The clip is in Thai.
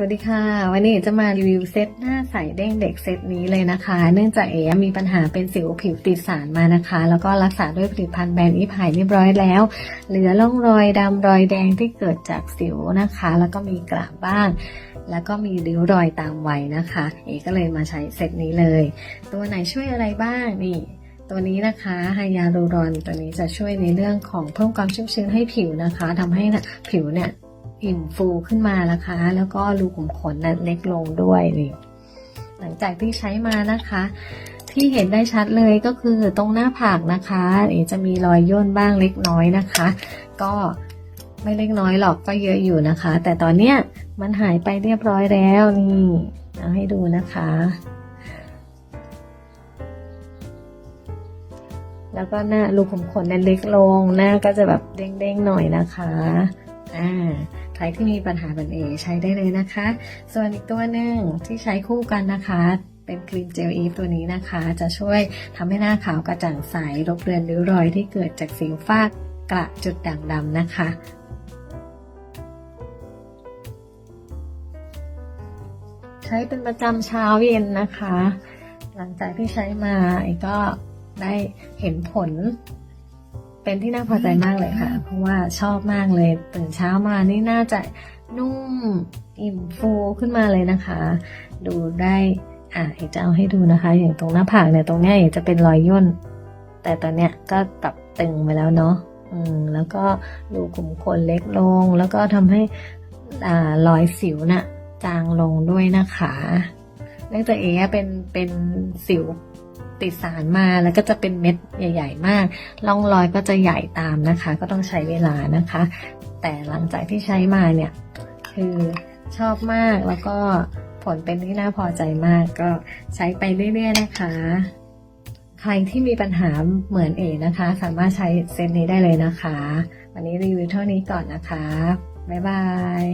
สวัสดีค่ะ วันนี้จะมารีวิวเซตหน้าใสเด้งเด็กเซตนี้เลยนะคะ เนื่องจากเอ๋มีปัญหาเป็นสิวผิวติดสารมานะคะ แล้วก็รักษาด้วยผลิตภัณฑ์แบรนด์อีพายเรียบร้อยแล้ว เหลือร่องรอยดำรอยแดงที่เกิดจากสิวนะคะ แล้วก็มีกระบ้าง แล้วก็มีริ้วรอยตามวัยนะคะ เอ๋ก็เลยมาใช้เซตนี้เลย ตัวไหนช่วยอะไรบ้างนี่ตัวนี้นะคะไฮยาลูรอนตัวนี้จะช่วยในเรื่องของเพิ่มความชุ่มชื้นให้ผิวนะคะทำให้ผิวเนี่ย อิ่มฟูขึ้นมานะคะ แล้วก็รูขุมขนนะเล็กลงด้วยนี่หลังจากที่ใช้มานะคะ ที่เห็นได้ชัดเลยก็คือตรงหน้าผากนะคะเอ๋จะมีรอยย่นบ้างเล็กน้อยนะคะ ก็ไม่เล็กน้อยหรอกก็เยอะอยู่นะคะ แต่ตอนเนี้ยมันหายไปเรียบร้อยแล้วนี่เอาให้ดูนะคะ แล้วก็หน้ารูขุมขนนี่ยเล็กลงหน้าก็จะแบบเด้งๆหน่อยนะคะ อ่าใครที่มีปัญหาแบบเอใช้ได้เลยนะคะ ส่วนอีกตัวหนึ่งที่ใช้คู่กันนะคะ เป็นครีมเจลอีฟตัวนี้นะคะ จะช่วยทำให้หน้าขาวกระจ่างใสลบเลือนริ้วรอยที่เกิดจากสิวฟ้ากระจุดด่างดำนะคะใช้เป็นประจำเช้าเย็นนะคะ หลังจากที่ใช้มาไอ้ก็ได้เห็นผล เป็นที่น่าพอใจมากเลยค่ะ เพราะว่าชอบมากเลยตื่นเช้ามานี่น่าจะนุ่มอิ่มฟูขึ้นมาเลยนะคะ ดูได้อะเอกจะเอาให้ดูนะคะ อย่างตรงหน้าผากเนี่ยตรงเนี้ยเอกจะเป็นรอยย่น แต่ตอนเนี้ยก็ปรับตึงไปแล้วเนาะอืมแล้วก็ดูกลุ่มขนเล็กลง แล้วก็ทำให้อ่ารอยสิวน่ะจางลงด้วยนะคะเนื่องจากเอเป็นเป็นสิว ติดสารมาแล้วก็จะเป็นเม็ดใหญ่ ๆ มากร่องรอยก็จะใหญ่ตามนะคะ ก็ต้องใช้เวลานะคะ แต่หลังจากที่ใช้มาเนี่ย คือชอบมากแล้วก็ผลเป็นที่น่าพอใจมากก็ใช้ไปเรื่อยๆนะคะ ใครที่มีปัญหาเหมือนเอนะคะ สามารถใช้เซตนี้ได้เลยนะคะ วันนี้รีวิวเท่านี้ก่อนนะคะ บ๊ายบาย